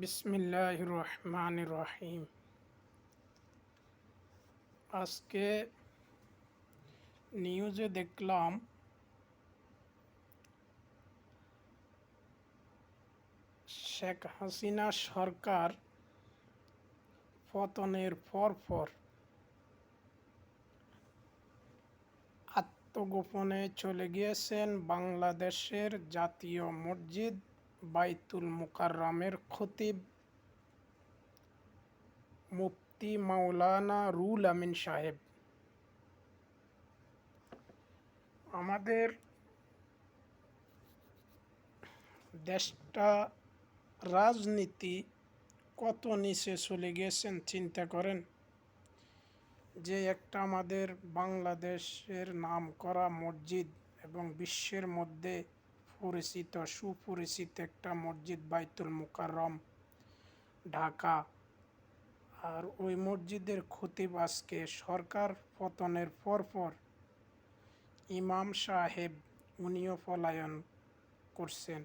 বিসমিল্লাহ রহমান রহিম আজকে নিউজে দেখলাম, শেখ হাসিনা সরকার পতনের পর পর আত্মগোপনে চলে গিয়েছেন বাংলাদেশের জাতীয় মসজিদ বাইতুল মুকাররমের খতিব মুফতি মাওলানা রুল আমিন সাহেব। আমাদের দেশটা রাজনীতি কত নিচে চলে গেছেন চিন্তা করেন? যে একটা আমাদের বাংলাদেশের নাম করা মসজিদ এবং বিশ্বের মধ্যে পরিচিত সুপরিচিত একটা মসজিদ বাইতুল মুকাররম, ঢাকা। আর ওই মসজিদের খতিব আজকে সরকার পতনের পরপর ইমাম সাহেব, উনিও পলায়ন করছেন।